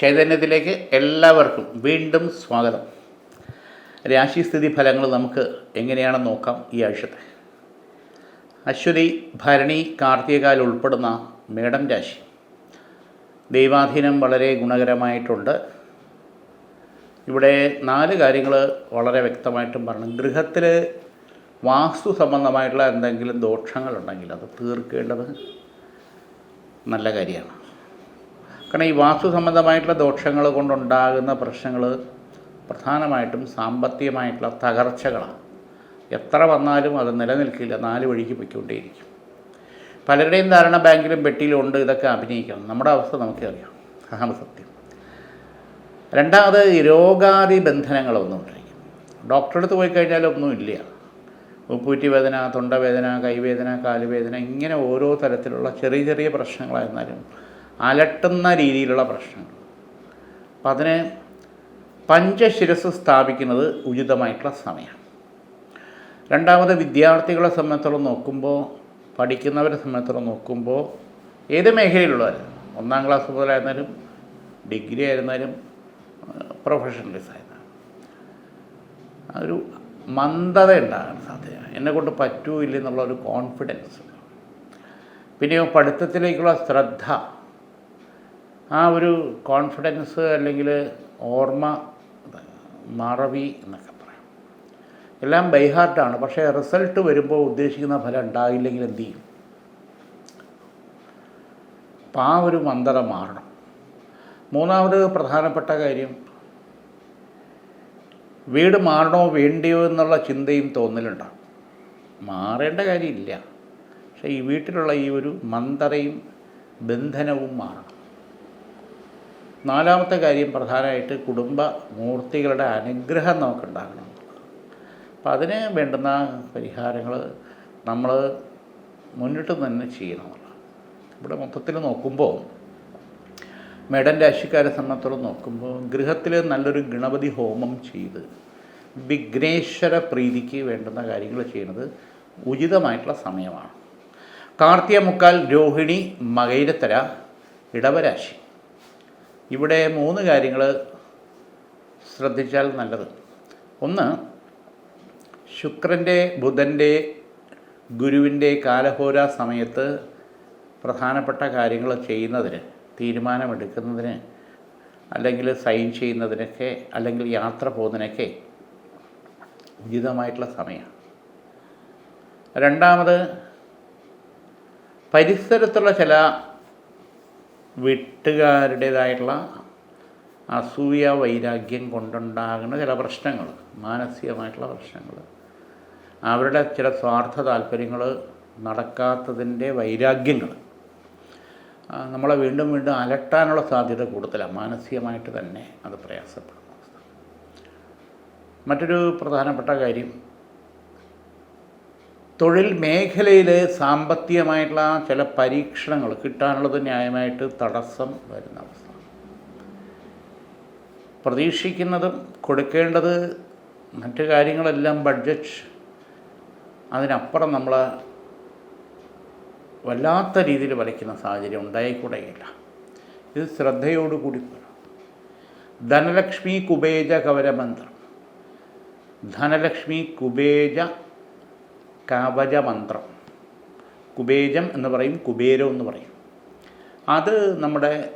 ചൈതന്യത്തിലേക്ക് എല്ലാവർക്കും വീണ്ടും സ്വാഗതം. രാശിസ്ഥിതി ഫലങ്ങൾ നമുക്ക് എങ്ങനെയാണെന്ന് നോക്കാം ഈ ആഴ്ചത്തെ. അശ്വതി ഭരണി കാർത്തികകാൽ ഉൾപ്പെടുന്ന മേടം രാശി. ദൈവാധീനം വളരെ ഗുണകരമായിട്ടുണ്ട്. ഇവിടെ നാല് കാര്യങ്ങൾ വളരെ വ്യക്തമായിട്ടും പറഞ്ഞു. ഗൃഹത്തിൽ വാസ്തു സംബന്ധമായിട്ടുള്ള എന്തെങ്കിലും ദോഷങ്ങളുണ്ടെങ്കിൽ അത് തീർക്കേണ്ടത് നല്ല കാര്യമാണ്. കാരണം ഈ വാസ്തു സംബന്ധമായിട്ടുള്ള ദോഷങ്ങൾ കൊണ്ടുണ്ടാകുന്ന പ്രശ്നങ്ങൾ പ്രധാനമായിട്ടും സാമ്പത്തികമായിട്ടുള്ള തകർച്ചകളാണ്. എത്ര വന്നാലും അത് നിലനിൽക്കില്ല നാല് വഴിക്ക് പൊയ്ക്കൊണ്ടേയിരിക്കും. പലരുടെയും ധാരണ ബാങ്കിലും പെട്ടിയിലും ഉണ്ട് ഇതൊക്കെ അഭിനയിക്കണം. നമ്മുടെ അവസ്ഥ നമുക്കറിയാം. അതാണ് സത്യം. രണ്ടാമത് രോഗാദി ബന്ധനങ്ങളൊന്നും ഉണ്ടായിരിക്കും ഡോക്ടറെ അടുത്ത് പോയി കഴിഞ്ഞാൽ ഒന്നും ഇല്ല. ഉപ്പൂറ്റി വേദന തൊണ്ടവേദന കൈവേദന കാലുവേദന ഇങ്ങനെ ഓരോ തരത്തിലുള്ള ചെറിയ ചെറിയ പ്രശ്നങ്ങളായിരുന്നാലും അലട്ടുന്ന രീതിയിലുള്ള പ്രശ്നങ്ങൾ. അപ്പം അതിന് പഞ്ചശിരസ് സ്ഥാപിക്കുന്നത് ഉചിതമായിട്ടുള്ള സമയമാണ്. രണ്ടാമത് വിദ്യാർത്ഥികളെ സംബന്ധിച്ചോളം നോക്കുമ്പോൾ പഠിക്കുന്നവരെ സംബന്ധിച്ചോളം നോക്കുമ്പോൾ ഏത് മേഖലയിലുള്ളവർ ഒന്നാം ക്ലാസ് മുതലായിരുന്നാലും ഡിഗ്രി ആയിരുന്നാലും പ്രൊഫഷണലിസ് ആയിരുന്നാലും. ഒരു മന്ദത ഉണ്ടാകാൻ സാധ്യത എന്നെ കൊണ്ട് പറ്റൂ ഇല്ലെന്നുള്ള ഒരു കോൺഫിഡൻസ് പിന്നെ പഠിത്തത്തിലേക്കുള്ള ശ്രദ്ധ ആ ഒരു കോൺഫിഡൻസ് അല്ലെങ്കിൽ ഓർമ്മ മറവി എന്നൊക്കെ പറയാം. എല്ലാം ബൈഹാർട്ടാണ് പക്ഷേ റിസൾട്ട് വരുമ്പോൾ ഉദ്ദേശിക്കുന്ന ഫലം ഉണ്ടായില്ലെങ്കിൽ എന്ത് ചെയ്യും? അപ്പം ആ ഒരു മന്ദത മാറണം. മൂന്നാമത് പ്രധാനപ്പെട്ട കാര്യം വീട് മാറണോ വേണ്ടിയോ എന്നുള്ള ചിന്തയും തോന്നലുണ്ടാകും. മാറേണ്ട കാര്യമില്ല. പക്ഷേ ഈ വീട്ടിലുള്ള ഈ ഒരു മന്ദതയും ബന്ധനവും മാറണം. നാലാമത്തെ കാര്യം പ്രധാനമായിട്ട് കുടുംബ മൂർത്തികളുടെ അനുഗ്രഹം നമുക്കുണ്ടാകണം. അപ്പം അതിന് വേണ്ടുന്ന പരിഹാരങ്ങൾ നമ്മൾ മുന്നിട്ട് തന്നെ ചെയ്യണം. ഇവിടെ മൊത്തത്തിൽ നോക്കുമ്പോൾ മേടൻ രാശിക്കാരെ സംബന്ധിച്ചോളം നോക്കുമ്പോൾ ഗൃഹത്തിൽ നല്ലൊരു ഗണപതി ഹോമം ചെയ്ത് വിഘ്നേശ്വര പ്രീതിക്ക് വേണ്ടുന്ന കാര്യങ്ങൾ ചെയ്യുന്നത് ഉചിതമായിട്ടുള്ള സമയമാണ്. കാർത്തിക മുക്കാൽ രോഹിണി മകൈരത്തര ഇടവരാശി. ഇവിടെ മൂന്ന് കാര്യങ്ങൾ ശ്രദ്ധിച്ചാൽ നല്ലത്. ഒന്ന് ശുക്രന്റെ ബുധന്റെ ഗുരുവിന്റെ കാലഹോര സമയത്ത് പ്രധാനപ്പെട്ട കാര്യങ്ങൾ ചെയ്യുന്നതിന് തീരുമാനമെടുക്കുന്നതിന് അല്ലെങ്കിൽ സൈൻ ചെയ്യുന്നതിനൊക്കെ അല്ലെങ്കിൽ യാത്ര പോകുന്നതിനൊക്കെ ഉചിതമായിട്ടുള്ള സമയമാണ്. രണ്ടാമത് പരിസരത്തുള്ള ചില വീട്ടുകാരുടേതായിട്ടുള്ള അസൂയ വൈരാഗ്യം കൊണ്ടുണ്ടാകുന്ന ചില പ്രശ്നങ്ങൾ മാനസികമായിട്ടുള്ള പ്രശ്നങ്ങൾ. അവരുടെ ചില സ്വാർത്ഥ താല്പര്യങ്ങൾ നടക്കാത്തതിന്റെ വൈരാഗ്യങ്ങൾ. നമ്മളെ വീണ്ടും വീണ്ടും അലട്ടാനുള്ള സാധ്യത കൂടുതലാണ്. മാനസികമായിട്ട് തന്നെ അത് പ്രയാസപ്പെടും. മറ്റൊരു പ്രധാനപ്പെട്ട കാര്യം തൊഴിൽ മേഖലയിൽ സാമ്പത്തികമായിട്ടുള്ള ചില പരീക്ഷണങ്ങൾ കിട്ടാനുള്ളത് ന്യായമായിട്ട് തടസ്സം വരുന്ന അവസ്ഥ. പ്രതീക്ഷിക്കുന്നതും കൊടുക്കേണ്ടത് മറ്റ് കാര്യങ്ങളെല്ലാം ബഡ്ജറ്റ് അതിനപ്പുറം നമ്മൾ വല്ലാത്ത രീതിയിൽ വരയ്ക്കുന്ന സാഹചര്യം ഉണ്ടായിക്കൂടെയില്ല. ഇത് ശ്രദ്ധയോടുകൂടി ധനലക്ഷ്മി കുബേജ കവരമന്ത്രം. ധനലക്ഷ്മി കുബേജ കവചമന്ത്രം. കുബേജം എന്ന് പറയും കുബേരം എന്ന് പറയും. അത് നമ്മുടെ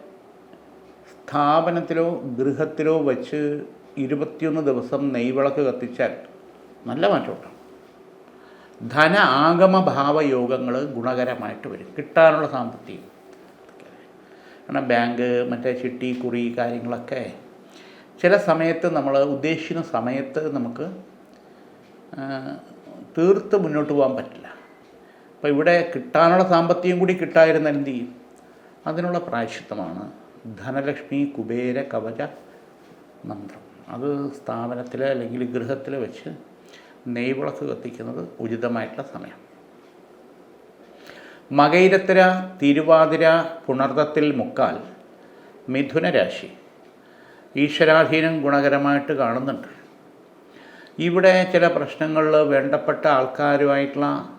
സ്ഥാപനത്തിലോ ഗൃഹത്തിലോ വച്ച് ഇരുപത്തിയൊന്ന് ദിവസം നെയ്വിളക്ക് കത്തിച്ചാൽ നല്ല മാറ്റമുണ്ടാകും. ധന ആഗമ ഭാവയോഗങ്ങൾ ഗുണകരമായിട്ട് വരും. കിട്ടാനുള്ള സാമ്പത്തികം. കാരണം ബാങ്ക് മറ്റേ ചിട്ടി കുറി കാര്യങ്ങളൊക്കെ ചില സമയത്ത് നമ്മൾ ഉദ്ദേശിക്കുന്ന സമയത്ത് നമുക്ക് തീർത്ത് മുന്നോട്ട് പോകാൻ പറ്റില്ല. അപ്പോൾ ഇവിടെ കിട്ടാനുള്ള സാമ്പത്തികം കൂടി കിട്ടായിരുന്ന എന്ത് ചെയ്യും? അതിനുള്ള പ്രായശിത്വമാണ് ധനലക്ഷ്മി കുബേര കവച മന്ത്രം. അത് സ്ഥാപനത്തിൽ അല്ലെങ്കിൽ ഗൃഹത്തിൽ വെച്ച് നെയ്വിളക്ക് കത്തിക്കുന്നത് ഉചിതമായിട്ടുള്ള സമയം. മകൈരത്തിര തിരുവാതിര പുണർദത്തിൽ മുക്കാൽ മിഥുനരാശി ഈശ്വരാധീനം ഗുണകരമായിട്ട് കാണുന്നുണ്ട്. ഇവിടെ ചില പ്രശ്നങ്ങളിൽ വേണ്ടപ്പെട്ട ആൾക്കാരുമായിട്ടുള്ള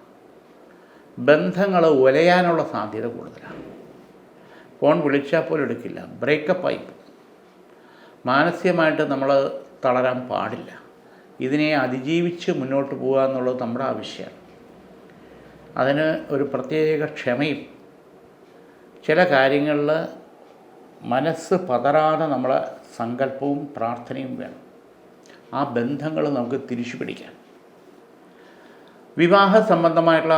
ബന്ധങ്ങൾ ഉലയാനുള്ള സാധ്യത കൂടുതലാണ്. ഫോൺ വിളിച്ചാൽ പോലും എടുക്കില്ല. ബ്രേക്കപ്പ് ആയി മാനസികമായിട്ട് നമ്മൾ തളരാൻ പാടില്ല. ഇതിനെ അതിജീവിച്ച് മുന്നോട്ട് പോകുക എന്നുള്ളത് നമ്മുടെ ആവശ്യമാണ്. അതിന് ഒരു പ്രത്യേക ക്ഷമയും ചില കാര്യങ്ങളിൽ മനസ്സ് പതറാതെ നമ്മളെ സങ്കല്പവും പ്രാർത്ഥനയും വേണം. ആ ബന്ധങ്ങൾ നമുക്ക് തിരിച്ചു പിടിക്കാം. വിവാഹ സംബന്ധമായിട്ടുള്ള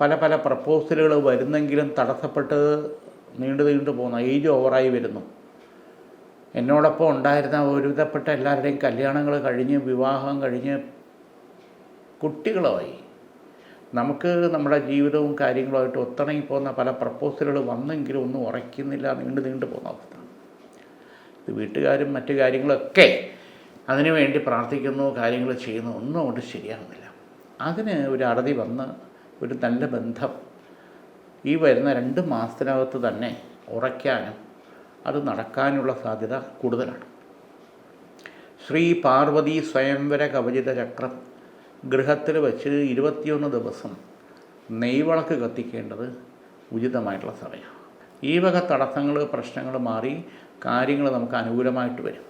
പല പല പ്രപ്പോസലുകൾ വരുന്നെങ്കിലും തടസ്സപ്പെട്ട് നീണ്ടു നീണ്ടു പോകുന്ന. ഏജ് ഓവറായി വരുന്നു. എന്നോടൊപ്പം ഉണ്ടായിരുന്ന ഒരുവിധപ്പെട്ട എല്ലാവരുടെയും കല്യാണങ്ങൾ കഴിഞ്ഞ് വിവാഹം കഴിഞ്ഞ് കുട്ടികളുമായി നമുക്ക് നമ്മുടെ ജീവിതവും കാര്യങ്ങളുമായിട്ട് ഒത്തിണങ്ങി പോകുന്ന പല പ്രപ്പോസലുകൾ വന്നെങ്കിലും ഒന്നും ഉറയ്ക്കുന്നില്ല നീണ്ടു നീണ്ടു പോകുന്ന അവസ്ഥ. ഇത് വീട്ടുകാരും മറ്റു കാര്യങ്ങളൊക്കെ അതിനു വേണ്ടി പ്രാർത്ഥിക്കുന്നു കാര്യങ്ങൾ ചെയ്യുന്നു ഒന്നും അങ്ങോട്ട് ശരിയാകുന്നില്ല അതിന് ഒരു അറുതി വന്ന് ഒരു നല്ല ബന്ധം ഈ വരുന്ന രണ്ട് മാസത്തിനകത്ത് തന്നെ ഉറയ്ക്കാനും അത് നടക്കാനുള്ള സാധ്യത കൂടുതലാണ്. ശ്രീ പാർവതി സ്വയംവര കവചിത ചക്രം ഗൃഹത്തിൽ വെച്ച് ഇരുപത്തിയൊന്ന് ദിവസം നെയ്വിളക്ക് കത്തിക്കേണ്ടത് ഉചിതമായിട്ടുള്ള സമയമാണ്. ഈ വക തടസ്സങ്ങൾ പ്രശ്നങ്ങൾ മാറി കാര്യങ്ങൾ നമുക്ക് അനുകൂലമായിട്ട് വരും.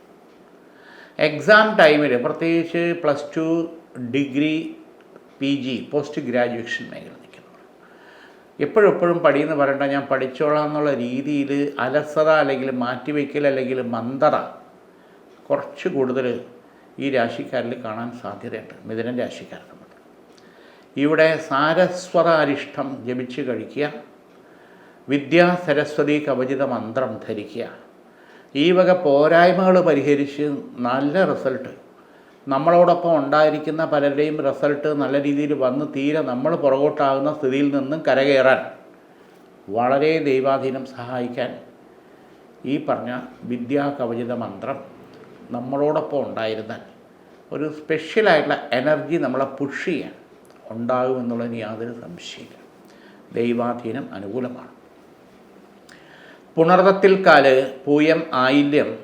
എക്സാം ടൈമിൽ പ്രത്യേകിച്ച് plus two degree P G post graduation മേഖല നിൽക്കുന്നവർ. എപ്പോഴും പഠിയെന്ന് പറയണ്ട ഞാൻ പഠിച്ചോളാം എന്നുള്ള രീതിയിൽ അലസത അല്ലെങ്കിൽ മാറ്റിവെക്കൽ അല്ലെങ്കിൽ മന്ദത കുറച്ച് കൂടുതൽ ഈ രാശിക്കാരിൽ കാണാൻ സാധ്യതയുണ്ട് മിഥുനൻ രാശിക്കാർക്ക് ഇവിടെ സാരസ്വത അരിഷ്ടം ജപിച്ച് കഴിക്കുക വിദ്യാ സരസ്വതി കവചിത മന്ത്രം ധരിക്കുക ഈ വക പോരായ്മകൾ പരിഹരിച്ച് നല്ല റിസൾട്ട്. നമ്മളോടൊപ്പം ഉണ്ടായിരിക്കുന്ന പലരുടെയും റിസൾട്ട് നല്ല രീതിയിൽ വന്ന് തീരെ നമ്മൾ പുറകോട്ടാകുന്ന സ്ഥിതിയിൽ നിന്നും കരകയറാൻ വളരെ ദൈവാധീനം സഹായിക്കാൻ ഈ പറഞ്ഞ വിദ്യാ കവചിത മന്ത്രം നമ്മളോടൊപ്പം ഉണ്ടായിരുന്നാൽ ഒരു സ്പെഷ്യലായിട്ടുള്ള എനർജി നമ്മളെ പുഷ് ചെയ്യാൻ ഉണ്ടാകുമെന്നുള്ളതിന് യാതൊരു സംശയമില്ല. ദൈവാധീനം അനുകൂലമാണ്. പുണർത്തത്തിൽ കാൽ പൂയം ആയില്യം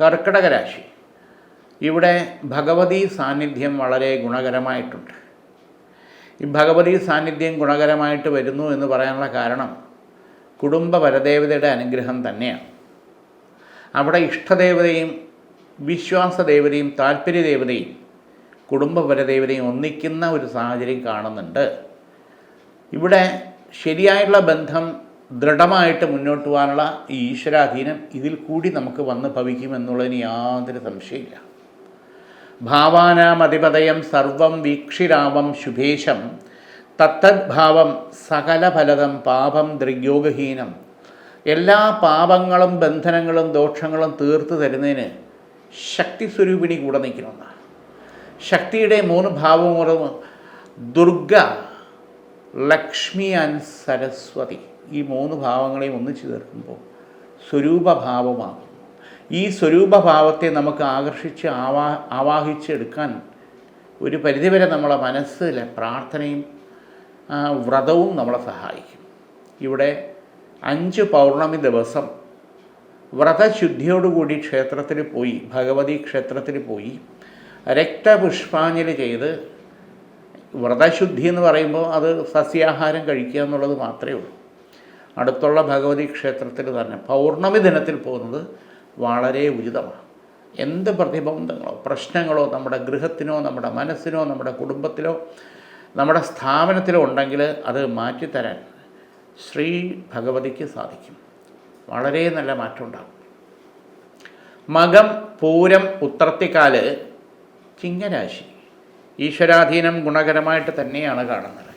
കർക്കിടക രാശി. ഇവിടെ ഭഗവതി സാന്നിധ്യം വളരെ ഗുണകരമായിട്ടുണ്ട്. ഈ ഭഗവതി സാന്നിധ്യം ഗുണകരമായിട്ട് വരുന്നു എന്ന് പറയാനുള്ള കാരണം കുടുംബ പരദേവതയുടെ അനുഗ്രഹം തന്നെയാണ്. അവിടെ ഇഷ്ടദേവതയും വിശ്വാസദേവതയും താല്പര്യദേവതയും കുടുംബപരദേവതയും ഒന്നിക്കുന്ന ഒരു സാഹചര്യം കാണുന്നുണ്ട്. ഇവിടെ ശരിയായിട്ടുള്ള ബന്ധം ദൃഢമായിട്ട് മുന്നോട്ട് പോകാനുള്ള ഈ ഈശ്വരാധീനം ഇതിൽ കൂടി നമുക്ക് വന്ന് ഭവിക്കുമെന്നുള്ളതിന് യാതൊരു സംശയമില്ല. ഭാവാനാമധിപതയം സർവം വീക്ഷിരാമം ശുഭേശം തത്തദ്ഭാവം സകലഫലതം പാപം ദൃഗ്യോഗഹീനം. എല്ലാ പാപങ്ങളും ബന്ധനങ്ങളും ദോഷങ്ങളും തീർത്തു തരുന്നതിന് ശക്തി സ്വരൂപിണി കൂടെ നിൽക്കുന്ന ശക്തിയുടെ മൂന്ന് ഭാവങ്ങളും ദുർഗ ലക്ഷ്മി ആൻഡ് സരസ്വതി. ഈ മൂന്ന് ഭാവങ്ങളെയും ഒന്നിച്ചു ചേർക്കുമ്പോൾ സ്വരൂപഭാവമാകും ഈ സ്വരൂപഭാവത്തെ നമുക്ക് ആകർഷിച്ച് ആവാ ആവാഹിച്ചെടുക്കാൻ ഒരു പരിധിവരെ നമ്മളെ മനസ്സിലെ പ്രാർത്ഥനയും വ്രതവും നമ്മളെ സഹായിക്കും. ഇവിടെ അഞ്ച് പൗർണമി ദിവസം വ്രതശുദ്ധിയോടുകൂടി ക്ഷേത്രത്തിൽ പോയി ഭഗവതി ക്ഷേത്രത്തിൽ പോയി രക്തപുഷ്പാഞ്ജലി ചെയ്ത് വ്രതശുദ്ധി എന്ന് പറയുമ്പോൾ അത് സസ്യാഹാരം കഴിക്കുക എന്നുള്ളത് മാത്രമേ ഉള്ളൂ. അടുത്തുള്ള ഭഗവതി ക്ഷേത്രത്തിൽ തന്നെ പൗർണമി ദിനത്തിൽ പോകുന്നത് വളരെ ഉചിതമാണ്. എന്ത് പ്രതിബന്ധങ്ങളോ പ്രശ്നങ്ങളോ നമ്മുടെ ഗൃഹത്തിനോ നമ്മുടെ മനസ്സിനോ നമ്മുടെ കുടുംബത്തിലോ നമ്മുടെ സ്ഥാപനത്തിലോ ഉണ്ടെങ്കിൽ അത് മാറ്റിത്തരാൻ ശ്രീ ഭഗവതിക്ക് സാധിക്കും. വളരെ നല്ല മാറ്റം ഉണ്ടാകും. മകം പൂരം ഉത്രത്തിക്കാൽ ചിങ്ങരാശി ഈശ്വരാധീനം ഗുണകരമായിട്ട് തന്നെയാണ് കാണുന്നത്.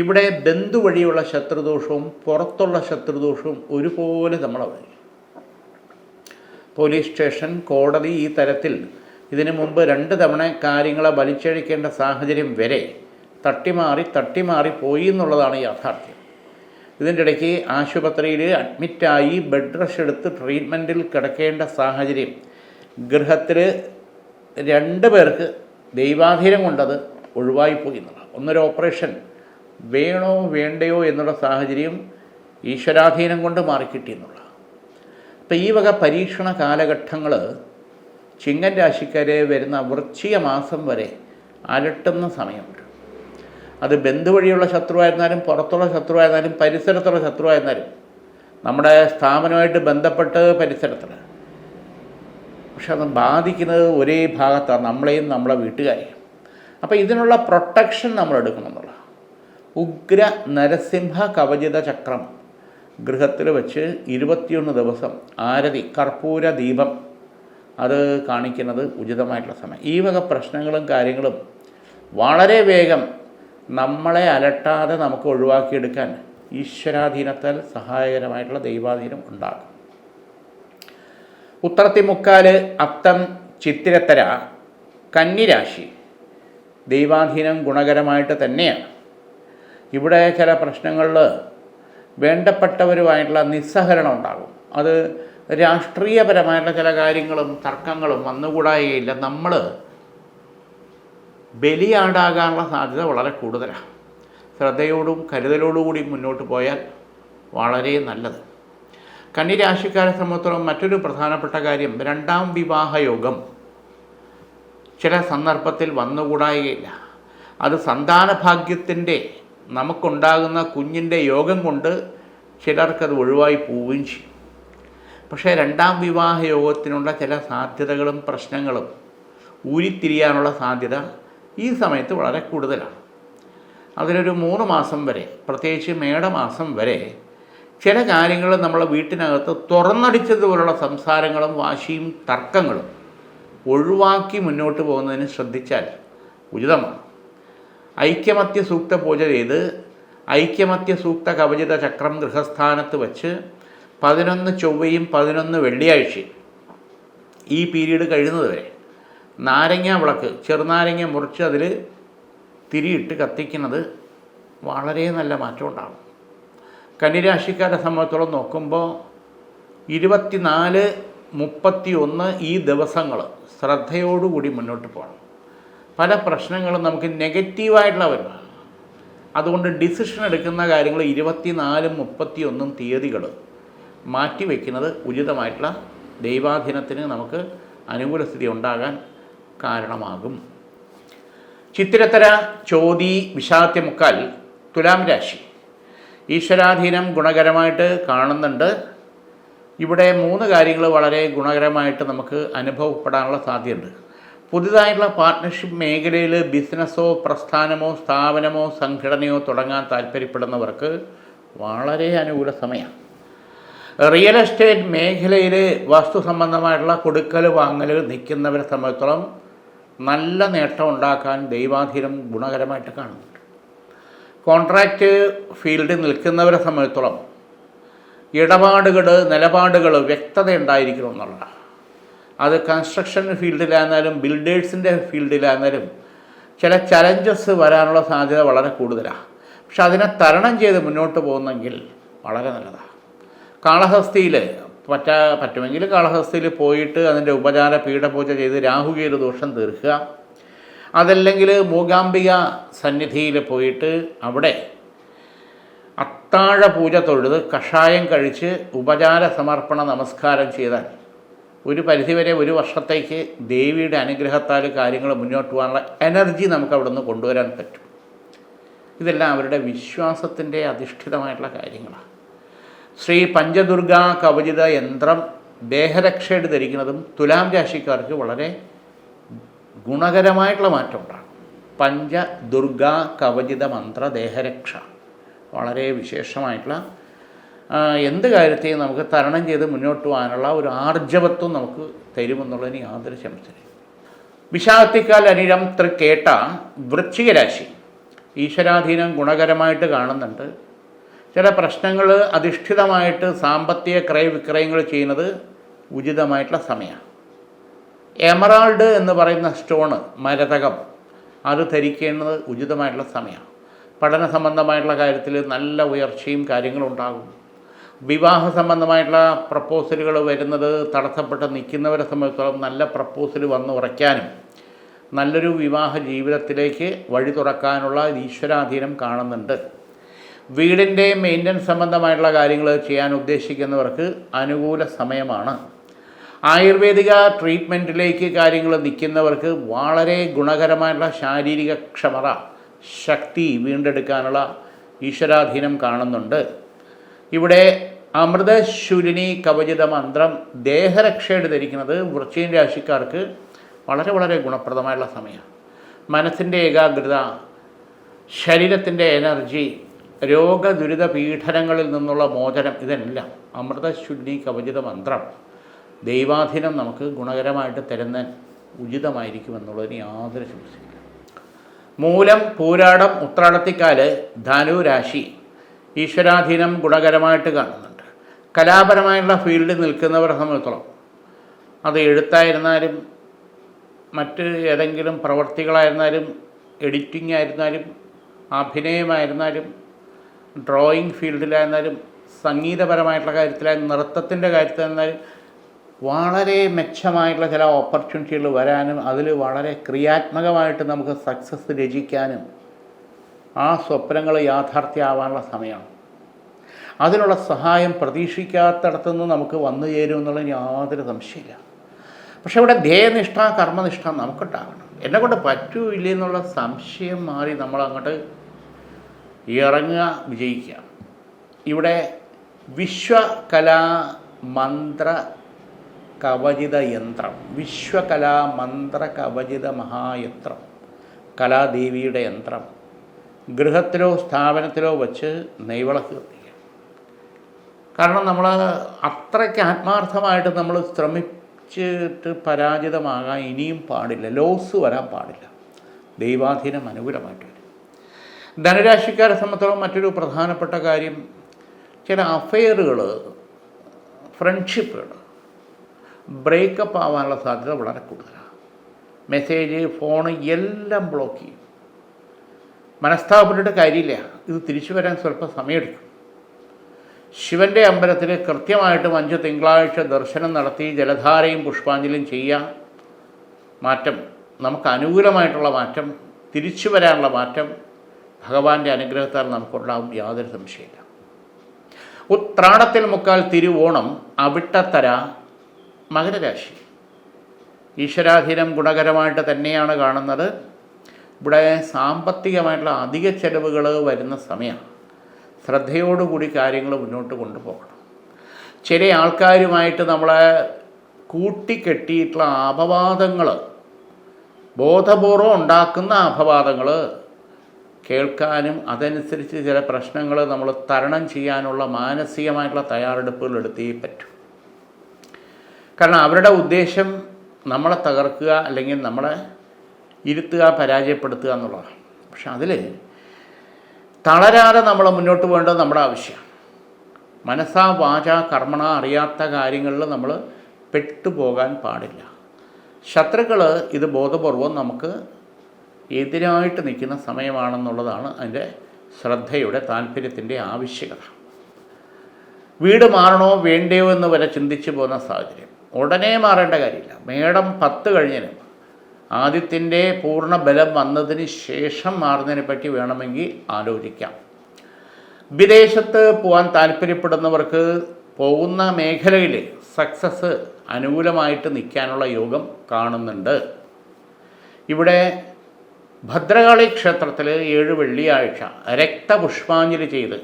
ഇവിടെ ബന്ധു വഴിയുള്ള ശത്രുദോഷവും പുറത്തുള്ള ശത്രുദോഷവും ഒരുപോലെ നമ്മളെ വരും പോലീസ് സ്റ്റേഷൻ കോടതി ഈ തരത്തിൽ ഇതിനു മുമ്പ് രണ്ട് തവണ കാര്യങ്ങളെ വലിച്ചഴിക്കേണ്ട സാഹചര്യം വരെ തട്ടിമാറി തട്ടിമാറി പോയി എന്നുള്ളതാണ് യാഥാർത്ഥ്യം. ഇതിന്റെ ഇടയ്ക്ക് ആശുപത്രിയിൽ അഡ്മിറ്റായി ബെഡ് റെസ്റ്റ് എടുത്ത് ട്രീറ്റ്മെന്റിൽ കിടക്കേണ്ട സാഹചര്യം. ഗൃഹത്തിൽ രണ്ട് പേർക്ക് ദൈവാധീനം കൊണ്ടത് ഒഴിവായിപ്പോയി എന്നുള്ളത് ഒന്നൊരു ഓപ്പറേഷൻ വേണോ വേണ്ടയോ എന്നുള്ള സാഹചര്യം ഈശ്വരാധീനം കൊണ്ട് മാറിക്കിട്ടി എന്നുള്ള. അപ്പം ഈ വക പരീക്ഷണ കാലഘട്ടങ്ങൾ ചിങ്ങൻ രാശിക്കാരെ വരുന്ന വൃശ്ചിക മാസം വരെ അലട്ടുന്ന സമയമുണ്ട്. അത് ബന്ധു വഴിയുള്ള ശത്രുവായിരുന്നാലും പുറത്തുള്ള ശത്രുവായിരുന്നാലും പരിസരത്തുള്ള ശത്രുവായിരുന്നാലും നമ്മുടെ സ്ഥാപനമായിട്ട് ബന്ധപ്പെട്ട് പരിസരത്തിൽ പക്ഷെ അത് ബാധിക്കുന്നത് ഒരേ ഭാഗത്താണ് നമ്മളെയും നമ്മളെ വീട്ടുകാരെയും. അപ്പോൾ ഇതിനുള്ള പ്രൊട്ടക്ഷൻ നമ്മൾ എടുക്കണം എന്നുള്ള. ഉഗ്ര നരസിംഹ കവചിത ചക്രം. ഗൃഹത്തിൽ വെച്ച് ഇരുപത്തിയൊന്ന് ദിവസം ആരതി കർപ്പൂര ദീപം. അത് കാണിക്കുന്നത് ഉചിതമായിട്ടുള്ള സമയം. ഈ വക പ്രശ്നങ്ങളും കാര്യങ്ങളും വളരെ വേഗം നമ്മളെ അലട്ടാതെ നമുക്ക് ഒഴിവാക്കിയെടുക്കാൻ ഈശ്വരാധീനത്താൽ സഹായകരമായിട്ടുള്ള ദൈവാധീനം ഉണ്ടാകും. ഉത്രത്തിമുക്കാൽ അത്തം ചിത്തിരത്തര കന്നിരാശി. ദൈവാധീനം ഗുണകരമായിട്ട് തന്നെയാണ്. ഇവിടെ ചില പ്രശ്നങ്ങളിൽ വേണ്ടപ്പെട്ടവരുമായിട്ടുള്ള നിസ്സഹരണം ഉണ്ടാകും. അത് രാഷ്ട്രീയപരമായിട്ടുള്ള ചില കാര്യങ്ങളും തർക്കങ്ങളും വന്നുകൂടായില്ല നമ്മൾ ബലിയാടാകാനുള്ള സാധ്യത വളരെ കൂടുതലാണ് ശ്രദ്ധയോടും കരുതലോടും കൂടി മുന്നോട്ട് പോയാൽ വളരെ നല്ലത്. കന്നിരാശിക്കാരെ സംബന്ധിച്ചോളം മറ്റൊരു പ്രധാനപ്പെട്ട കാര്യം രണ്ടാം വിവാഹയോഗം ചില സന്ദർഭത്തിൽ വന്നുകൂടായികയില്ല. അത് സന്താന ഭാഗ്യത്തിന്റെ നമുക്കുണ്ടാകുന്ന കുഞ്ഞിന്റെ യോഗം കൊണ്ട് ചിലർക്കത് ഒഴിവായി പോവുകയും ചെയ്യും. പക്ഷേ രണ്ടാം വിവാഹ യോഗത്തിനുള്ള ചില സാധ്യതകളും പ്രശ്നങ്ങളും ഊരിത്തിരിയാനുള്ള സാധ്യത ഈ സമയത്ത് വളരെ കൂടുതലാണ്. അതിലൊരു മൂന്ന് മാസം വരെ പ്രത്യേകിച്ച് മേടമാസം വരെ ചില കാര്യങ്ങൾ നമ്മളെ വീട്ടിനകത്ത് തുറന്നടിച്ചതുപോലുള്ള സംസാരങ്ങളും വാശിയും തർക്കങ്ങളും ഒഴിവാക്കി മുന്നോട്ട് പോകുന്നതിന് ശ്രദ്ധിച്ചാൽ ഉചിതമാണ്. ഐക്യമത്യ സൂക്ത പൂജ ചെയ്ത് ഐക്യമത്യ സൂക്ത കവചിത ചക്രം ഗൃഹസ്ഥാനത്ത് വച്ച് പതിനൊന്ന് ചൊവ്വയും പതിനൊന്ന് വെള്ളിയാഴ്ചയും ഈ പീരീഡ് കഴിയുന്നത് വരെ. നാരങ്ങ വിളക്ക് ചെറുനാരങ്ങ മുറിച്ച് അതിൽ തിരിയിട്ട് കത്തിക്കുന്നത് വളരെ നല്ല മാറ്റം ഉണ്ടാകും കന്നിരാശിക്കാരെ സംബന്ധിച്ചോളം നോക്കുമ്പോൾ ഇരുപത്തിനാല് മുപ്പത്തി ഒന്ന് ഈ ദിവസങ്ങൾ ശ്രദ്ധയോടുകൂടി മുന്നോട്ട് പോകണം. പല പ്രശ്നങ്ങളും നമുക്ക് നെഗറ്റീവായിട്ടുള്ള വരും. അതുകൊണ്ട് ഡിസിഷൻ എടുക്കുന്ന കാര്യങ്ങൾ ഇരുപത്തിനാലും മുപ്പത്തി ഒന്നും തീയതികൾ മാറ്റിവെക്കുന്നത് ഉചിതമായിട്ടുള്ള ദൈവാധീനത്തിന് നമുക്ക് അനുകൂല സ്ഥിതി ഉണ്ടാകാൻ കാരണമാകും. ചിത്തിരത്തര ചോതി വിഷാദ്യമുക്കാൽ തുലാം രാശി. ഈശ്വരാധീനം ഗുണകരമായിട്ട് കാണുന്നുണ്ട്. ഇവിടെ മൂന്ന് കാര്യങ്ങൾ വളരെ ഗുണകരമായിട്ട് നമുക്ക് അനുഭവപ്പെടാനുള്ള സാധ്യതയുണ്ട്. പുതിയതായിട്ടുള്ള പാർട്ട്ണർഷിപ്പ് മേഖലയിൽ ബിസിനസ്സോ പ്രസ്ഥാനമോ സ്ഥാപനമോ സംഘടനയോ തുടങ്ങാൻ താല്പര്യപ്പെടുന്നവർക്ക് വളരെ അനുകൂല സമയമാണ് റിയൽ എസ്റ്റേറ്റ് മേഖലയിൽ വസ്തു സംബന്ധമായിട്ടുള്ള കൊടുക്കൽ വാങ്ങൽ നിൽക്കുന്നവരെ സംബന്ധിച്ചോളം നല്ല നേട്ടം ഉണ്ടാക്കാൻ ദൈവാധീനം ഗുണകരമായിട്ട് കാണുന്നുണ്ട്. കോൺട്രാക്റ്റ് ഫീൽഡിൽ നിൽക്കുന്നവരെ സംബന്ധിച്ചോളം ഇടപാടുകൾ നിലപാടുകൾ വ്യക്തത ഉണ്ടായിരിക്കണം എന്നുള്ളതാണ്. അത് കൺസ്ട്രക്ഷൻ ഫീൽഡിലായിരുന്നാലും ബിൽഡേഴ്സിന്റെ ഫീൽഡിലായിരുന്നാലും ചില ചലഞ്ചസ് വരാനുള്ള സാധ്യത വളരെ കൂടുതലാണ് പക്ഷെ അതിനെ തരണം ചെയ്ത് മുന്നോട്ട് പോകുന്നെങ്കിൽ വളരെ നല്ലതാണ് കാളഹസ്തിയിൽ പറ്റാ പറ്റുമെങ്കിൽ കാളഹസ്തിയിൽ പോയിട്ട് അതിന്റെ ഉപചാര പീഠപൂജ ചെയ്ത് രാഹുകേതു ദോഷം തീർക്കുക. അതല്ലെങ്കിൽ മൂകാംബിക സന്നിധിയിൽ പോയിട്ട് അവിടെ അത്താഴ പൂജ തൊഴുത് കഷായം കഴിച്ച് ഉപചാര സമർപ്പണ നമസ്കാരം ചെയ്താൽ ഒരു പരിധിവരെ ഒരു വർഷത്തേക്ക് ദേവിയുടെ അനുഗ്രഹത്താൽ കാര്യങ്ങൾ മുന്നോട്ട് പോകാനുള്ള എനർജി നമുക്ക് അവിടെ നിന്ന് കൊണ്ടുവരാൻ പറ്റും. ഇതെല്ലാം അവരുടെ വിശ്വാസത്തിന്റെ അധിഷ്ഠിതമായിട്ടുള്ള കാര്യങ്ങളാണ്. ശ്രീ പഞ്ചദുർഗ കവചിത യന്ത്രം ദേഹരക്ഷയുടെ ധരിക്കുന്നതും തുലാം രാശിക്കാർക്ക് വളരെ ഗുണകരമായിട്ടുള്ള മാറ്റം ഉണ്ടാണ് പഞ്ചദുർഗ കവചിത മന്ത്ര ദേഹരക്ഷ വളരെ വിശേഷമായിട്ടുള്ള എന്ത് കാര്യത്തെയും നമുക്ക് തരണം ചെയ്ത് മുന്നോട്ട് പോകാനുള്ള ഒരു ആർജവത്വം നമുക്ക് തരുമെന്നുള്ളതിന് യാതൊരു ശംസയും വിശാഖത്തിക്കാൽ അനിഴം തൃക്കേട്ട വൃശ്ചികരാശി ഈശ്വരാധീനം ഗുണകരമായിട്ട് കാണുന്നുണ്ട്. ചില പ്രശ്നങ്ങൾ അധിഷ്ഠിതമായിട്ട് സാമ്പത്തിക ക്രയവിക്രയങ്ങൾ ചെയ്യുന്നത് ഉചിതമായിട്ടുള്ള സമയമാണ്. എമറാൾഡ് എന്ന് പറയുന്ന സ്റ്റോണ് മരതകം അത് ധരിക്കേണ്ടത് ഉചിതമായിട്ടുള്ള സമയമാണ്. പഠന സംബന്ധമായിട്ടുള്ള കാര്യത്തിൽ നല്ല ഉയർച്ചയും കാര്യങ്ങളും ഉണ്ടാകും. വിവാഹ സംബന്ധമായിട്ടുള്ള പ്രപ്പോസലുകൾ വരുന്നത് തടസ്സപ്പെട്ട് നിൽക്കുന്നവരെ സംബന്ധിച്ചിടത്തോളം നല്ല പ്രപ്പോസൽ വന്ന് ഉറയ്ക്കാനും നല്ലൊരു വിവാഹ ജീവിതത്തിലേക്ക് വഴി തുറക്കാനുള്ള ഈശ്വരാധീനം കാണുന്നുണ്ട്. വീടിന്റെ മെയിന്റനൻസ് സംബന്ധമായിട്ടുള്ള കാര്യങ്ങൾ ചെയ്യാൻ ഉദ്ദേശിക്കുന്നവർക്ക് അനുകൂല സമയമാണ്. ആയുർവേദിക ട്രീറ്റ്മെന്റിലേക്ക് കാര്യങ്ങൾ നിൽക്കുന്നവർക്ക് വളരെ ഗുണകരമായിട്ടുള്ള ശാരീരിക ക്ഷമത ശക്തി വീണ്ടെടുക്കാനുള്ള ഈശ്വരാധീനം കാണുന്നുണ്ട്. ഇവിടെ അമൃതശൂലിനി കവചിത മന്ത്രം ദേഹരക്ഷയുടെ ധരിക്കുന്നത് വൃശ്ചിക രാശിക്കാർക്ക് വളരെ വളരെ ഗുണപ്രദമായുള്ള സമയമാണ്. മനസ്സിന്റെ ഏകാഗ്രത ശരീരത്തിന്റെ എനർജി രോഗദുരിത പീഡനങ്ങളിൽ നിന്നുള്ള മോചനം ഇതെല്ലാം അമൃതശുദ്ധി കവചിത മന്ത്രം ദൈവാധീനം നമുക്ക് ഗുണകരമായിട്ട് തരുന്ന ഉചിതമായിരിക്കുമെന്നുള്ളതിന് യാതൊരു സംശയമില്ല മൂലം പൂരാടം ഉത്രാടത്തിക്കാൽ ധനു രാശി ഈശ്വരാധീനം ഗുണകരമായിട്ട് കാണുന്നുണ്ട്. കലാപരമായുള്ള ഫീൽഡിൽ നിൽക്കുന്നവരെ സംബന്ധിച്ചോളം അത് എഴുത്തായിരുന്നാലും മറ്റ് ഏതെങ്കിലും പ്രവർത്തികളായിരുന്നാലും എഡിറ്റിംഗ് ആയിരുന്നാലും അഭിനയമായിരുന്നാലും ഡ്രോയിങ് ഫീൽഡിലായിരുന്നാലും സംഗീതപരമായിട്ടുള്ള കാര്യത്തിലായാലും നൃത്തത്തിന്റെ കാര്യത്തിലായിരുന്നാലും വളരെ മെച്ചമായിട്ടുള്ള ചില ഓപ്പർച്യൂണിറ്റികൾ വരാനും അതിൽ വളരെ ക്രിയാത്മകമായിട്ട് നമുക്ക് സക്സസ് രചിക്കാനും ആ സ്വപ്നങ്ങൾ യാഥാർത്ഥ്യമാവാനുള്ള സമയമാണ്. അതിനുള്ള സഹായം പ്രതീക്ഷിക്കാത്തടത്തുനിന്ന് നമുക്ക് വന്നു ചേരും എന്നുള്ളതിന് യാതൊരു സംശയമില്ല. പക്ഷേ ഇവിടെ ധ്യേയനിഷ്ഠ കർമ്മനിഷ്ഠ നമുക്കുണ്ടാകണം. എന്നെ കൊണ്ട് പറ്റൂല്ല എന്നുള്ള സംശയം മാറി നമ്മൾ അങ്ങോട്ട് ഇറങ്ങുക വിജയിക്കുക. ഇവിടെ വിശ്വകലാ മന്ത്ര കവചിത യന്ത്രം. വിശ്വകലാ മന്ത്ര കവചിത മഹായന്ത്രം. കലാദേവിയുടെ യന്ത്രം. ഗൃഹത്തിലോ സ്ഥാപനത്തിലോ വച്ച് നെയ്വിളക്ക് കത്തിക്കുക കാരണം നമ്മൾ അത്രയ്ക്ക് ആത്മാർത്ഥമായിട്ട് നമ്മൾ ശ്രമിച്ചിട്ട് പരാജിതമാകാൻ ഇനിയും പാടില്ല ലോസ് വരാൻ പാടില്ല. ദൈവാധീനം അനുകൂലമായിട്ട് വരും. ധനരാശിക്കാരെ സംബന്ധിച്ചോളം മറ്റൊരു പ്രധാനപ്പെട്ട കാര്യം ചില അഫെയറുകൾ ഫ്രണ്ട്ഷിപ്പുകൾ ബ്രേക്കപ്പ് ആവാനുള്ള സാധ്യത വളരെ കൂടുതലാണ്. മെസ്സേജ് ഫോൺ എല്ലാം ബ്ലോക്ക് ചെയ്യും. മനസ്താപപ്പെട്ടിട്ട് കാര്യമില്ല. ഇത് തിരിച്ചു വരാൻ സ്വല്പം സമയമെടുക്കും. ശിവന്റെ അമ്പലത്തിൽ കൃത്യമായിട്ടും അഞ്ച് തിങ്കളാഴ്ച ദർശനം നടത്തി ജലധാരയും പുഷ്പാഞ്ജലിയും ചെയ്യാം. മാറ്റം നമുക്ക് അനുകൂലമായിട്ടുള്ള മാറ്റം തിരിച്ചു വരാനുള്ള മാറ്റം ഭഗവാന്റെ അനുഗ്രഹത്താൽ നമുക്കുണ്ടാവും യാതൊരു സംശയമില്ല. ഉത്രാടത്തിൽ മുക്കാൽ തിരുവോണം അവിട്ടത്തര മകരരാശി. ഈശ്വരാധീനം ഗുണകരമായിട്ട് തന്നെയാണ് കാണുന്നത്. ഇവിടെ സാമ്പത്തികമായിട്ടുള്ള അധിക ചെലവുകൾ വരുന്ന സമയമാണ് ശ്രദ്ധയോടുകൂടി കാര്യങ്ങൾ മുന്നോട്ട് കൊണ്ടുപോകണം. ചില ആൾക്കാരുമായിട്ട് നമ്മളെ കൂട്ടിക്കെട്ടിയിട്ടുള്ള അപവാദങ്ങൾ ബോധപൂർവം ഉണ്ടാക്കുന്ന അപവാദങ്ങൾ കേൾക്കാനും അതനുസരിച്ച് ചില പ്രശ്നങ്ങൾ നമ്മൾ തരണം ചെയ്യാനുള്ള മാനസികമായിട്ടുള്ള തയ്യാറെടുപ്പുകൾ എടുത്തേ പറ്റും. കാരണം അവരുടെ ഉദ്ദേശം നമ്മളെ തകർക്കുക അല്ലെങ്കിൽ നമ്മളെ ഇരുത്തുക പരാജയപ്പെടുത്തുക എന്നുള്ളതാണ്. പക്ഷെ അതിൽ തളരാതെ നമ്മൾ മുന്നോട്ട് പോകേണ്ടത് നമ്മുടെ ആവശ്യമാണ്. മനസ്സാ വാച കർമ്മണ അറിയാത്ത കാര്യങ്ങളിൽ നമ്മൾ പെട്ടുപോകാൻ പാടില്ല. ശത്രുക്കൾ ഇത് ബോധപൂർവം നമുക്ക് എതിരായിട്ട് നിൽക്കുന്ന സമയമാണെന്നുള്ളതാണ് അതിന്റെ ശ്രദ്ധയുടെ താല്പര്യത്തിന്റെ ആവശ്യകത. വീട് മാറണോ വേണ്ടയോ എന്ന് വരെ ചിന്തിച്ചു പോകുന്ന സാഹചര്യം. ഉടനെ മാറേണ്ട കാര്യമില്ല. മേടം പത്ത് കഴിഞ്ഞതിന് ആദ്യത്തിന്റെ പൂർണ ബലം വന്നതിന് ശേഷം മാറുന്നതിനെ പറ്റി വേണമെങ്കിൽ ആലോചിക്കാം. വിദേശത്ത് പോകാൻ താല്പര്യപ്പെടുന്നവർക്ക് പോകുന്ന മേഖലയിൽ സക്സസ് അനുകൂലമായിട്ട് നിൽക്കാനുള്ള യോഗം കാണുന്നുണ്ട്. ഇവിടെ ഭദ്രകാളി ക്ഷേത്രത്തിൽ ഏഴ് വെള്ളിയാഴ്ച രക്തപുഷ്പാഞ്ജലി ചെയ്ത്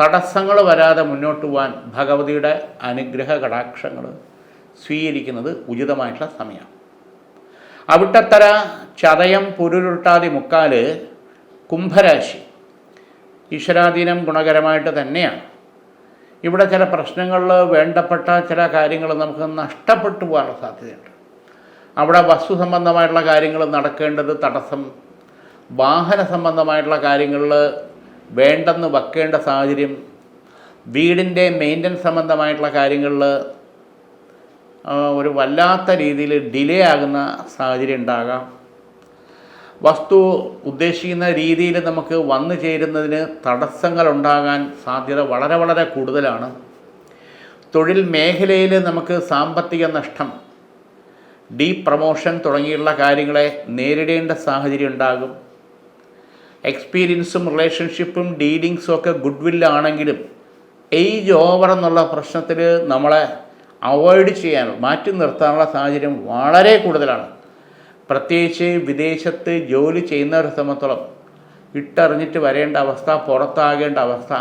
തടസ്സങ്ങൾ വരാതെ മുന്നോട്ട് പോകാൻ ഭഗവതിയുടെ അനുഗ്രഹ കടാക്ഷങ്ങൾ സ്വീകരിക്കുന്നത് ഉചിതമായിട്ടുള്ള സമയമാണ്. അവിട്ടത്തര ചതയം പുരുരുട്ടാതി മുക്കാൽ കുംഭരാശി. ഈശ്വരാധീനം ഗുണകരമായിട്ട് തന്നെയാണ്. ഇവിടെ ചില പ്രശ്നങ്ങളിൽ വേണ്ടപ്പെട്ട ചില കാര്യങ്ങൾ നമുക്ക് നഷ്ടപ്പെട്ടു പോകാനുള്ള സാധ്യതയുണ്ട്. അവിടെ വസ്തു സംബന്ധമായിട്ടുള്ള കാര്യങ്ങൾ നടക്കേണ്ടത് തടസ്സം വാഹന സംബന്ധമായിട്ടുള്ള കാര്യങ്ങളിൽ വേണ്ടെന്ന് വെക്കേണ്ട സാഹചര്യം വീടിന്റെ മെയിന്റനൻസ് സംബന്ധമായിട്ടുള്ള കാര്യങ്ങളിൽ ഒരു വല്ലാത്ത രീതിയിൽ ഡിലേ ആകുന്ന സാഹചര്യം ഉണ്ടാകാം. വസ്തു ഉദ്ദേശിക്കുന്ന രീതിയിൽ നമുക്ക് വന്നു ചേരുന്നതിന് തടസ്സങ്ങൾ ഉണ്ടാകാൻ സാധ്യത വളരെ വളരെ കൂടുതലാണ്. തൊഴിൽ മേഖലയിൽ നമുക്ക് സാമ്പത്തിക നഷ്ടം ഡീ പ്രമോഷൻ തുടങ്ങിയുള്ള കാര്യങ്ങളെ നേരിടേണ്ട സാഹചര്യം ഉണ്ടാകും. എക്സ്പീരിയൻസും റിലേഷൻഷിപ്പും ഡീലിങ്സും ഒക്കെ ഗുഡ് വില്ലാണെങ്കിലും ഏജ് ഓവർ എന്നുള്ള പ്രശ്നത്തിൽ നമ്മളെ അവോയ്ഡ് ചെയ്യാൻ മാറ്റി നിർത്താനുള്ള സാഹചര്യം വളരെ കൂടുതലാണ്. പ്രത്യേകിച്ച് വിദേശത്ത് ജോലി ചെയ്യുന്നവരെ സംബന്ധിച്ചോളം ഇട്ടറിഞ്ഞിട്ട് വരേണ്ട അവസ്ഥ പുറത്താകേണ്ട അവസ്ഥ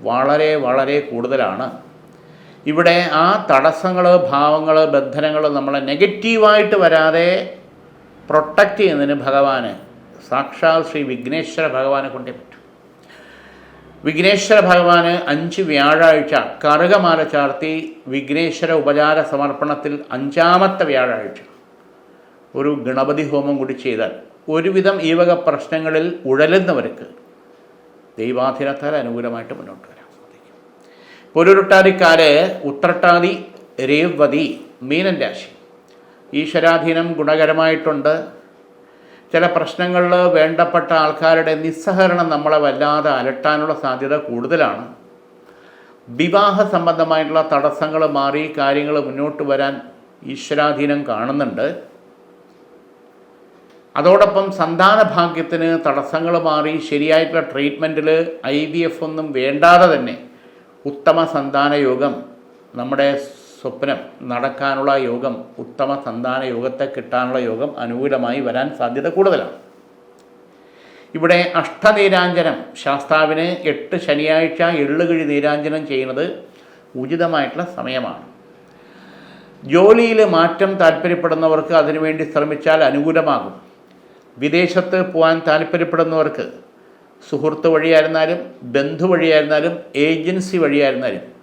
വളരെ വളരെ കൂടുതലാണ്. ഇവിടെ ആ തടസ്സങ്ങൾ ഭാവങ്ങൾ ബന്ധനങ്ങൾ നമ്മളെ നെഗറ്റീവായിട്ട് വരാതെ പ്രൊട്ടക്റ്റ് ചെയ്യുന്നതിന് ഭഗവാന് സാക്ഷാൽ ശ്രീ വിഘ്നേശ്വര ഭഗവാനെ കൊണ്ടേ വിഘ്നേശ്വര ഭഗവാന് അഞ്ച് വ്യാഴാഴ്ച കറുകമാല ചാർത്തി വിഘ്നേശ്വര ഉപചാര സമർപ്പണത്തിൽ അഞ്ചാമത്തെ വ്യാഴാഴ്ച. ഒരു ഗണപതി ഹോമം കൂടി ചെയ്താൽ ഒരുവിധം ഈ വക പ്രശ്നങ്ങളിൽ ഉഴലുന്നവർക്ക് ദൈവാധീനത്താൽ അനുകൂലമായിട്ട് മുന്നോട്ട് വരാൻ സാധിക്കും ഉത്രട്ടാതി രേവതി മീനൻ രാശി. ഈശ്വരാധീനം ഗുണകരമായിട്ടുണ്ട്. ചില പ്രശ്നങ്ങളിൽ വേണ്ടപ്പെട്ട ആൾക്കാരുടെ നിസ്സഹകരണം നമ്മളെ വല്ലാതെ അലട്ടാനുള്ള സാധ്യത കൂടുതലാണ്. വിവാഹ സംബന്ധമായിട്ടുള്ള തടസ്സങ്ങൾ മാറി കാര്യങ്ങൾ മുന്നോട്ട് വരാൻ ഈശ്വരാധീനം കാണുന്നുണ്ട്. അതോടൊപ്പം സന്താന ഭാഗ്യത്തിന് തടസ്സങ്ങൾ മാറി ശരിയായിട്ടുള്ള ട്രീറ്റ്മെന്റിൽ ഐ വി എഫ് ഒന്നും വേണ്ടാതെ തന്നെ ഉത്തമ സന്താന യോഗം നമ്മുടെ സ്വപ്നം നടക്കാനുള്ള യോഗം ഉത്തമ സന്താന യോഗത്തെ കിട്ടാനുള്ള യോഗം അനുകൂലമായി വരാൻ സാധ്യത കൂടുതലാണ്. ഇവിടെ അഷ്ടനീരാഞ്ജനം ശാസ്താവിന് എട്ട് ശനിയാഴ്ച എള്ളുകിഴി നീരാഞ്ജനം ചെയ്യുന്നത് ഉചിതമായിട്ടുള്ള സമയമാണ്. ജോലിയിൽ മാറ്റം താല്പര്യപ്പെടുന്നവർക്ക് അതിനുവേണ്ടി ശ്രമിച്ചാൽ അനുകൂലമാകും. വിദേശത്ത് പോകാൻ താല്പര്യപ്പെടുന്നവർക്ക് സുഹൃത്ത് വഴിയായിരുന്നാലും ബന്ധു വഴിയായിരുന്നാലും ഏജൻസി വഴിയായിരുന്നാലും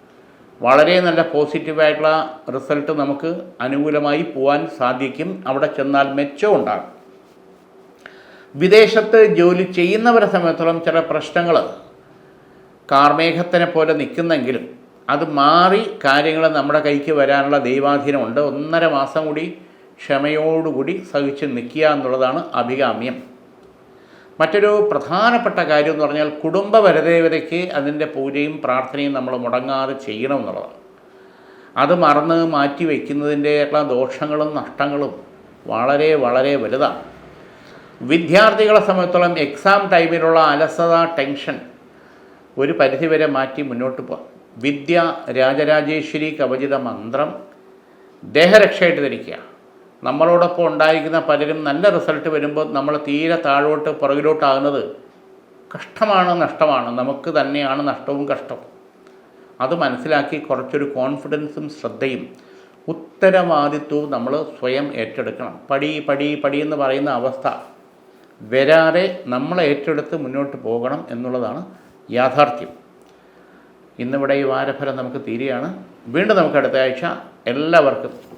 വളരെ നല്ല പോസിറ്റീവായിട്ടുള്ള റിസൾട്ട് നമുക്ക് അനുകൂലമായി പോകാൻ സാധിക്കും. അവിടെ ചെന്നാൽ മെച്ചം ഉണ്ടാകും. വിദേശത്ത് ജോലി ചെയ്യുന്നവരെ സംബന്ധിച്ചിടത്തോളം ചില പ്രശ്നങ്ങൾ കാർമേഘത്തിനെ പോലെ നിൽക്കുന്നെങ്കിലും അത് മാറി കാര്യങ്ങൾ നമ്മുടെ കൈക്ക് വരാനുള്ള ദൈവാധീനമുണ്ട് ഒന്നര മാസം കൂടി ക്ഷമയോടുകൂടി സഹിച്ച് നിൽക്കുക എന്നുള്ളതാണ് അഭികാമ്യം. മറ്റൊരു പ്രധാനപ്പെട്ട കാര്യം എന്ന് പറഞ്ഞാൽ കുടുംബ വരദേവതയ്ക്ക് അതിന്റെ പൂജയും പ്രാർത്ഥനയും നമ്മൾ മുടങ്ങാതെ ചെയ്യണം എന്നുള്ളതാണ്. അത് മറന്ന് മാറ്റി വയ്ക്കുന്നതിന്റെയുള്ള ദോഷങ്ങളും നഷ്ടങ്ങളും വളരെ വളരെ വലുതാണ്. വിദ്യാർത്ഥികളെ സംബന്ധിച്ചോളം എക്സാം ടൈമിലുള്ള അലസത ടെൻഷൻ ഒരു പരിധിവരെ മാറ്റി മുന്നോട്ട് പോകാം വിദ്യ രാജരാജേശ്വരി കവചിത മന്ത്രം ദേഹരക്ഷയായിട്ട് ധരിക്കുക. നമ്മളോടൊപ്പം ഉണ്ടായിരിക്കുന്ന പലരും നല്ല റിസൾട്ട് വരുമ്പോൾ നമ്മൾ തീരെ താഴോട്ട് പുറകിലോട്ടാകുന്നത് കഷ്ടമാണ് നഷ്ടമാണ്? നമുക്ക് തന്നെയാണ് നഷ്ടവും കഷ്ടവും. അത് മനസ്സിലാക്കി കുറച്ചൊരു കോൺഫിഡൻസും ശ്രദ്ധയും ഉത്തരവാദിത്വവും നമ്മൾ സ്വയം ഏറ്റെടുക്കണം. പടി പടി പടി എന്ന് പറയുന്ന അവസ്ഥ വരാതെ നമ്മൾ ഏറ്റെടുത്ത് മുന്നോട്ട് പോകണം എന്നുള്ളതാണ് യാഥാർത്ഥ്യം. ഇന്നിവിടെ ഈ വാരഫലം നമുക്ക് തീരുകയാണ്. വീണ്ടും നമുക്ക് അടുത്ത ആഴ്ച. എല്ലാവർക്കും